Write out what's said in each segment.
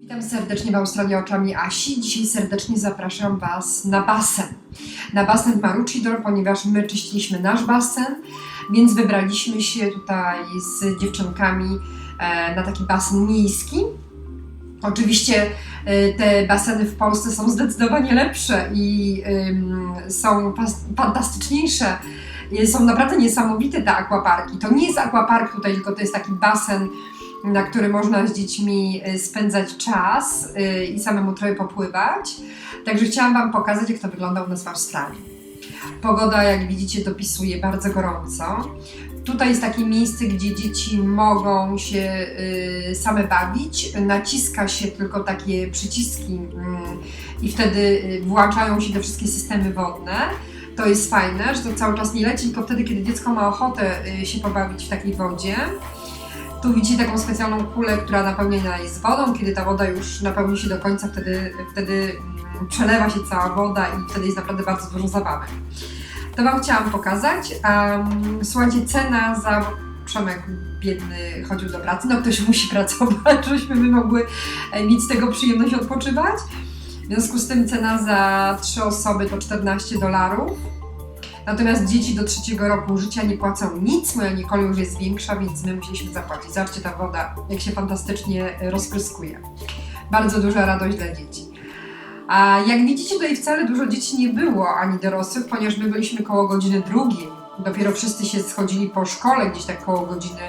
Witam serdecznie w Australii oczami Asi. Dzisiaj serdecznie zapraszam Was na basen. Na basen w Maroochydore, ponieważ my czyściliśmy nasz basen, więc wybraliśmy się tutaj z dziewczynkami e, na taki basen miejski. Oczywiście e, te baseny w Polsce są zdecydowanie lepsze i są fantastyczniejsze. Są naprawdę niesamowite te aquaparki. To nie jest aquapark tutaj, tylko to jest taki basen na który można z dziećmi y, spędzać czas y, i samemu trochę popływać. Także chciałam Wam pokazać, jak to wygląda u nas w Australii. Pogoda, jak widzicie, dopisuje bardzo gorąco. Tutaj jest takie miejsce, gdzie dzieci mogą się y, same bawić. Naciska się tylko takie przyciski mm, i wtedy włączają się te wszystkie systemy wodne. To jest fajne, że to cały czas nie leci, tylko wtedy, kiedy dziecko ma ochotę się pobawić w takiej wodzie. Tu widzicie taką specjalną kulę, która napełniona jest wodą. Kiedy ta woda już napełni się do końca, wtedy, wtedy mm, przelewa się cała woda i wtedy jest naprawdę bardzo dużo zabawy. To Wam chciałam pokazać. Um, słuchajcie, cena za... Przemek biedny chodził do pracy, no ktoś musi pracować, żebyśmy my mogły e, mieć z tego przyjemność odpoczywać. W związku z tym cena za trzy osoby to 14 dolarów. Natomiast dzieci do trzeciego roku życia nie płacą nic. Moja Nicole już jest większa, więc my musieliśmy zapłacić. Zobaczcie ta woda, jak się fantastycznie e, rozpryskuje. Bardzo duża radość dla dzieci. A jak widzicie, tutaj wcale dużo dzieci nie było, ani dorosłych, ponieważ my byliśmy koło godziny drugiej. Dopiero wszyscy się schodzili po szkole, gdzieś tak koło godziny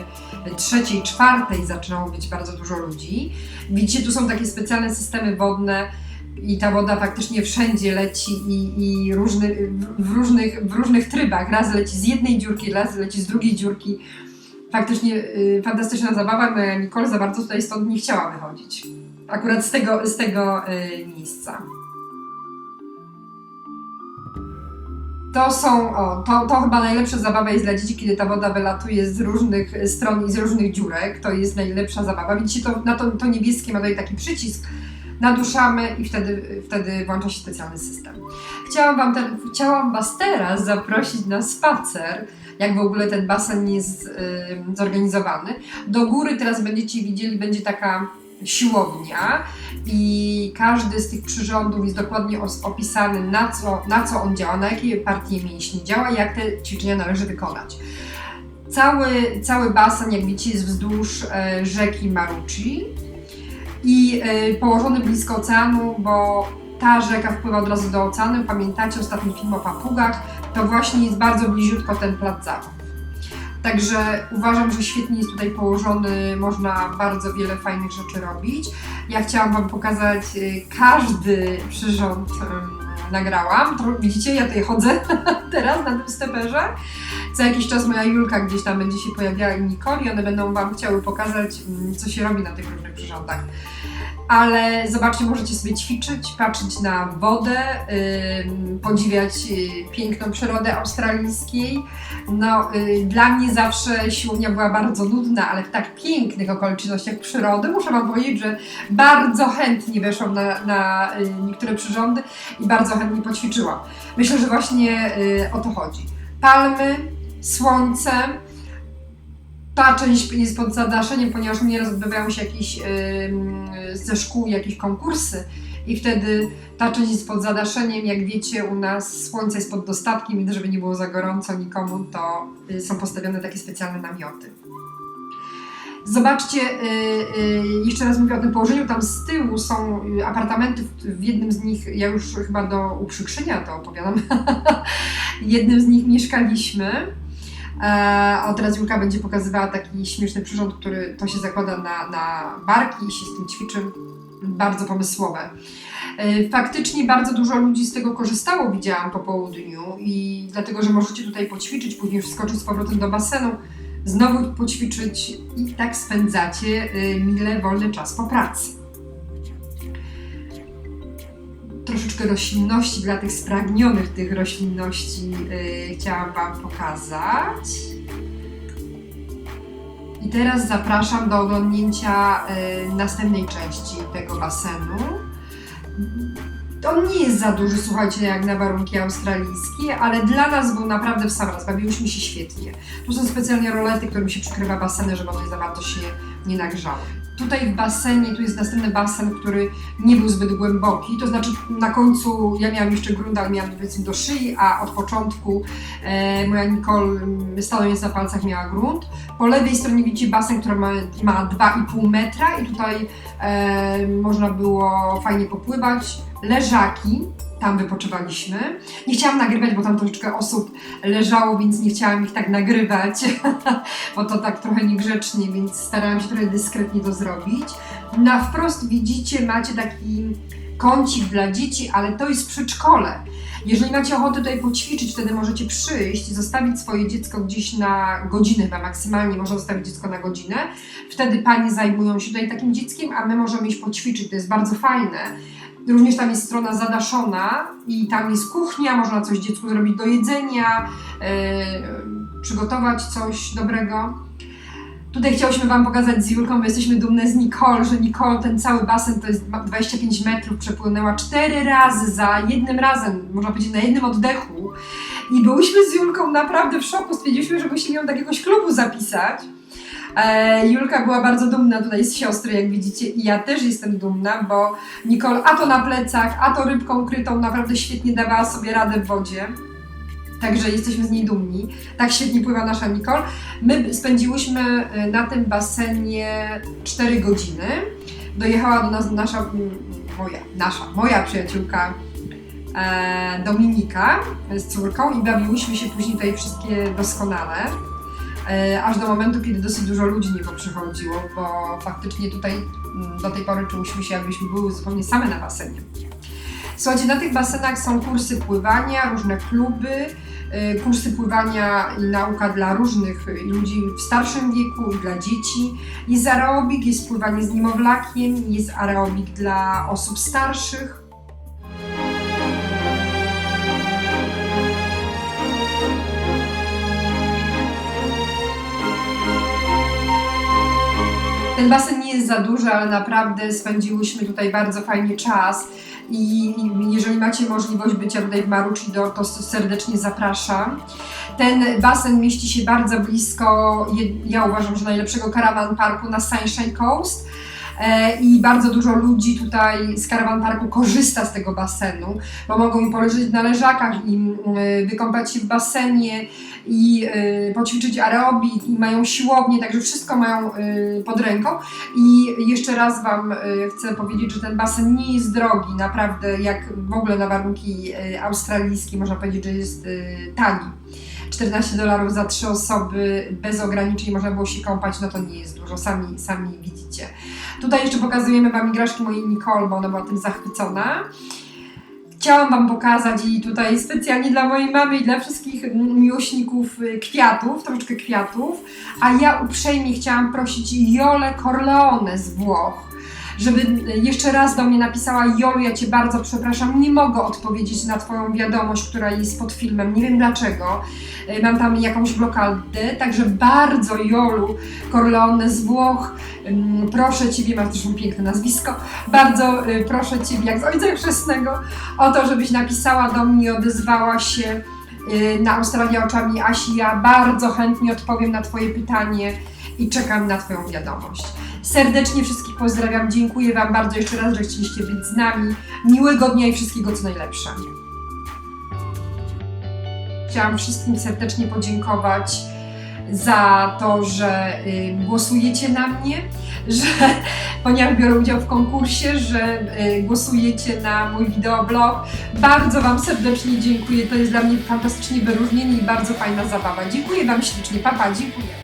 trzeciej, czwartej zaczynało być bardzo dużo ludzi. Widzicie, tu są takie specjalne systemy wodne, i ta woda faktycznie wszędzie leci i, i różny, w, różnych, w różnych trybach. Raz leci z jednej dziurki, raz leci z drugiej dziurki. Faktycznie y, fantastyczna zabawa. Moja Nicole za bardzo tutaj stąd nie chciała wychodzić. Akurat z tego, z tego y, miejsca. To są, o, to, to chyba najlepsza zabawa jest dla dzieci, kiedy ta woda wylatuje z różnych stron i z różnych dziurek. To jest najlepsza zabawa. Widzicie, to, na to, to niebieskie ma tutaj taki przycisk, naduszamy i wtedy, wtedy włącza się specjalny system. Chciałam, wam ten, chciałam Was teraz zaprosić na spacer, jak w ogóle ten basen jest y, zorganizowany. Do góry teraz będziecie widzieli, będzie taka siłownia i każdy z tych przyrządów jest dokładnie opisany, na co, na co on działa, na jakie partie mięśni działa i jak te ćwiczenia należy wykonać. Cały, cały basen, jak widzicie, jest wzdłuż e, rzeki Maruchi i e, położony blisko oceanu, bo ta rzeka wpływa od razu do oceanu. Pamiętacie ostatni film o papugach? To właśnie jest bardzo bliziutko ten plac zabaw. Także uważam, że świetnie jest tutaj położony, można bardzo wiele fajnych rzeczy robić. Ja chciałam Wam pokazać y, każdy przyrząd nagrałam. Widzicie, ja tutaj chodzę teraz na tym steperze. Co jakiś czas moja Julka gdzieś tam będzie się pojawiała i Nicole i one będą Wam chciały pokazać, ym, co się robi na tych różnych przyrządach. Ale zobaczcie, możecie sobie ćwiczyć, patrzeć na wodę, podziwiać y, piękną przyrodę australijskiej. No, y, dla mnie zawsze siłownia była bardzo nudna, ale w tak pięknych okolicznościach przyrody muszę Wam powiedzieć, że bardzo chętnie weszłam na, na y, niektóre przyrządy i bardzo chętnie poćwiczyłam. Myślę, że właśnie o to chodzi. Palmy, słońce. Ta część jest pod zadaszeniem, ponieważ nieraz odbywają się jakieś ym, ze szkół jakieś konkursy i wtedy ta część jest pod zadaszeniem. Jak wiecie, u nas słońce jest pod dostatkiem i żeby nie było za gorąco nikomu, to y, są postawione takie specjalne namioty. Zobaczcie, y, y, jeszcze raz mówię o tym położeniu, tam z tyłu są y, apartamenty, w- jednym z nich, ja już chyba do uprzykrzenia to opowiadam, w jednym z nich mieszkaliśmy, a teraz Julka będzie pokazywała taki śmieszny przyrząd, który to się zakłada na, na barki i się z tym ćwiczy. Bardzo pomysłowe. E, Faktycznie bardzo dużo ludzi z tego korzystało, widziałam po południu i dlatego, że możecie tutaj poćwiczyć, później wskoczyć z powrotem do basenu, znowu poćwiczyć i tak spędzacie e, mile wolny czas po pracy. Troszeczkę roślinności dla tych spragnionych tych roślinności e, chciałam Wam pokazać. I teraz zapraszam do oglądnięcia e, następnej części tego basenu. On nie jest za duży, słuchajcie, jak na warunki australijskie, ale dla nas był naprawdę w sam raz. Bawiłyśmy się świetnie. Tu są specjalnie rolety, którymi się przykrywa baseny, żeby one za bardzo się nie nagrzały. Tutaj w basenie, tu jest następny basen, który nie był zbyt głęboki, to znaczy na końcu ja miałam jeszcze grunt, ale miałam powiedzmy do szyi, a od początku e, moja Nicole mm, stanowiąc na palcach miała grunt. Po lewej stronie widzicie basen, który ma, ma 2,5 metra i tutaj e, można było fajnie popływać. Leżaki, tam wypoczywaliśmy. Nie chciałam nagrywać, bo tam troszeczkę osób leżało, więc nie chciałam ich tak nagrywać, bo to tak trochę niegrzecznie, więc starałam się trochę dyskretnie to zrobić. Na wprost widzicie, macie taki kącik dla dzieci, ale to jest przedszkole. Jeżeli macie ochotę tutaj poćwiczyć, wtedy możecie przyjść, zostawić swoje dziecko gdzieś na godzinę, chyba maksymalnie można zostawić dziecko na godzinę. Wtedy panie zajmują się tutaj takim dzieckiem, a my możemy iść poćwiczyć. To jest bardzo fajne. Również tam jest strona zadaszona i tam jest kuchnia, można coś dziecku zrobić do jedzenia, yy, przygotować coś dobrego. Tutaj chciałyśmy Wam pokazać z Julką, bo jesteśmy dumne z Nicole, że Nicole ten cały basen to jest 25 metrów, przepłynęła cztery razy za jednym razem, można powiedzieć na jednym oddechu. I byłyśmy z Julką naprawdę w szoku, stwierdziliśmy, że musimy ją do jakiegoś klubu zapisać. E, Julka była bardzo dumna tutaj z siostry, jak widzicie, i ja też jestem dumna, bo Nicole a to na plecach, a to rybką krytą naprawdę świetnie dawała sobie radę w wodzie. Także jesteśmy z niej dumni. Tak świetnie pływa nasza Nicole. My spędziłyśmy e, na tym basenie 4 godziny. Dojechała do nas nasza, moja, nasza, moja przyjaciółka e, Dominika z córką i bawiłyśmy się później tutaj wszystkie doskonale. E, aż do momentu, kiedy dosyć dużo ludzi nie poprzychodziło, bo faktycznie tutaj mm, do tej pory czułyśmy się, jakbyśmy były zupełnie same na basenie. Słuchajcie, na tych basenach są kursy pływania, różne kluby, y, kursy pływania i nauka dla różnych ludzi w starszym wieku i dla dzieci. Jest aerobik, jest pływanie z niemowlakiem, jest aerobik dla osób starszych. Ten basen nie jest za duży, ale naprawdę spędziłyśmy tutaj bardzo fajnie czas. I jeżeli macie możliwość bycia tutaj w Maroochydore, to serdecznie zapraszam. Ten basen mieści się bardzo blisko, ja uważam, że najlepszego caravan parku na Sunshine Coast. E, I bardzo dużo ludzi tutaj z caravan parku korzysta z tego basenu, bo mogą poleżeć na leżakach, i mm, wykąpać się w basenie, i y, poćwiczyć aerobik, i mają siłownię, także wszystko mają y, pod ręką. I jeszcze raz Wam y, chcę powiedzieć, że ten basen nie jest drogi, naprawdę jak w ogóle na warunki australijskie można powiedzieć, że jest tani. 14 dolarów za trzy osoby bez ograniczeń można było się kąpać, no to nie jest dużo, sami, sami widzicie. Tutaj jeszcze pokazujemy Wam igraszki mojej Nicole, bo ona była tym zachwycona. Chciałam Wam pokazać i tutaj specjalnie dla mojej mamy i dla wszystkich miłośników y, kwiatów, troszeczkę kwiatów, a ja uprzejmie chciałam prosić Jolę Corleone z Włoch, żeby y, jeszcze raz do mnie napisała Jolu, ja Cię bardzo przepraszam, nie mogę odpowiedzieć na Twoją wiadomość, która jest pod filmem, nie wiem dlaczego, Y, mam tam jakąś blokadę, także bardzo Jolu Corleone z Włoch, proszę Ciebie, masz zresztą piękne nazwisko, bardzo y, proszę Ciebie, jak z Ojca Chrzestnego, o to, żebyś napisała do mnie, odezwała się na Australia oczami Asi. Ja bardzo chętnie odpowiem na Twoje pytanie i czekam na Twoją wiadomość. Serdecznie wszystkich pozdrawiam, dziękuję Wam bardzo jeszcze raz, że chcieliście być z nami. Miłego dnia i wszystkiego co najlepsze. Chciałam wszystkim serdecznie podziękować za to, że y, głosujecie na mnie, że ponieważ biorę udział w konkursie, że y, głosujecie na mój wideoblog. Bardzo Wam serdecznie dziękuję. To jest dla mnie fantastycznie wyróżnienie i bardzo fajna zabawa. Dziękuję Wam ślicznie. Papa, dziękuję.